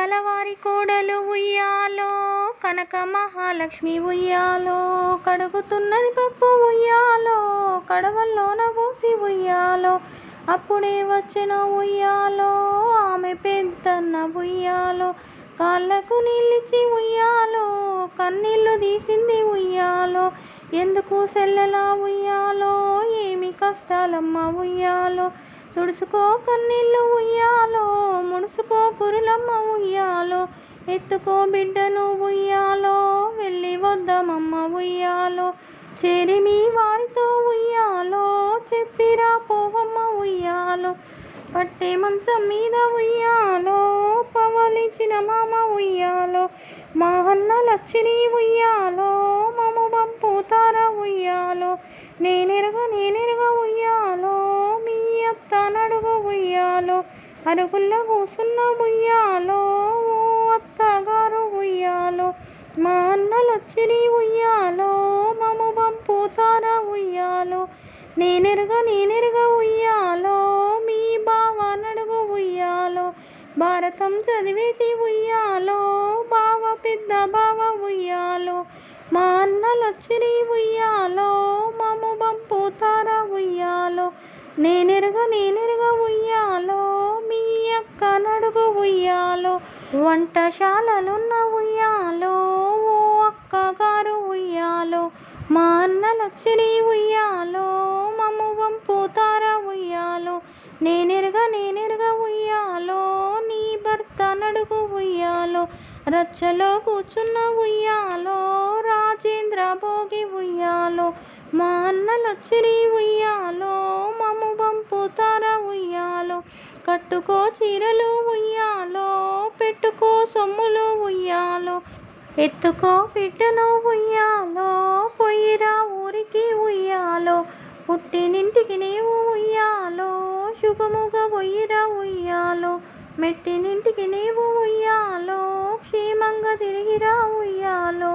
కలవారి కోడలు ఉయ్యాలో కనక మహాలక్ష్మి ఉయ్యాలో కడుగుతున్నది పప్పు ఉయ్యాలో కడవల్లోన పోసి ఉయ్యాలో. అప్పుడే వచ్చిన ఉయ్యాలో ఆమె పెద్దన్న ఉయ్యాలో. కాళ్ళకు నీళ్ళిచ్చి ఉయ్యాలో కన్నీళ్ళు తీసింది ఉయ్యాలో. ఎందుకు సెల్లెలా ఉయ్యాలో ఏమి కష్టాలమ్మ ఉయ్యాలో. తుడుచుకో కన్నీళ్ళు ఉయ్యాలో ముడుసుకో కురులమ్మ ఉయ్యాలో ఎత్తుకో బిడ్డను ఉయ్యాలో వెళ్ళి వద్దామమ్మ ఉయ్యాలో చేరి వారితో ఉయ్యాలో చెప్పిరా పోవమ్మ ఉయ్యాలో పట్టే మంచం మీద ఉయ్యాలో పవలించిన మామ ఉయ్యాలో మా అన్న లక్ష్మి ఉయ్యాలో మమ్మ పంపుతారా ఉయ్యాలో నేనెరగ నేనెరగ ఉయ్యాలో మీ ఉయ్యాలో అరుగుల్లో కూసున్న ఉయ్యాలో ఓ అత్తగారు ఉయ్యాలో మా అన్నలొచ్చిరి ఉయ్యాలో మము పంపుతార ఉయ్యాలో నేనెరుగ నేనెరుగ ఉయ్యాలో మీ బావ నడుగు ఉయ్యాలో భారతం చదివేటి ఉయ్యాలో బావ పెద్ద బావ ఉయ్యాలో మా అన్నలొచ్చిరి ఉయ్యాలో నేనెరుగ నేనెరుగ ఉయ్యాలో మీ అక్క నడుగు ఉయ్యాలో వంటశాలలున్న ఉయ్యాలో ఓ అక్కగారు ఉయ్యాలో మా అన్న లక్ష్మి ఉయ్యాలో మము వంపుతార ఉయ్యాలో నేనెరుగ నేనెరుగ ఉయ్యాలో నీ భర్త నడుగు ఉయ్యాలో రచ్చలో కూర్చున్న ఉయ్యాలో రాజేంద్ర భోగి ఉయ్యాలో మా అన్న లక్ష్మి ఉయ్యాలో కట్టుకో చీరలు ఉయ్యాలో పెట్టుకో సొమ్ములు ఉయ్యాలో ఎత్తుకో బిడ్డను ఉయ్యాలో పొయ్యిరా ఊరికి ఉయ్యాలో పుట్టినింటికి నీవు ఉయ్యాలో శుభముగా పొయ్యిరా ఉయ్యాలో మెట్టినింటికి నీవు ఉయ్యాలో క్షేమంగా తిరిగిరా ఉయ్యాలో.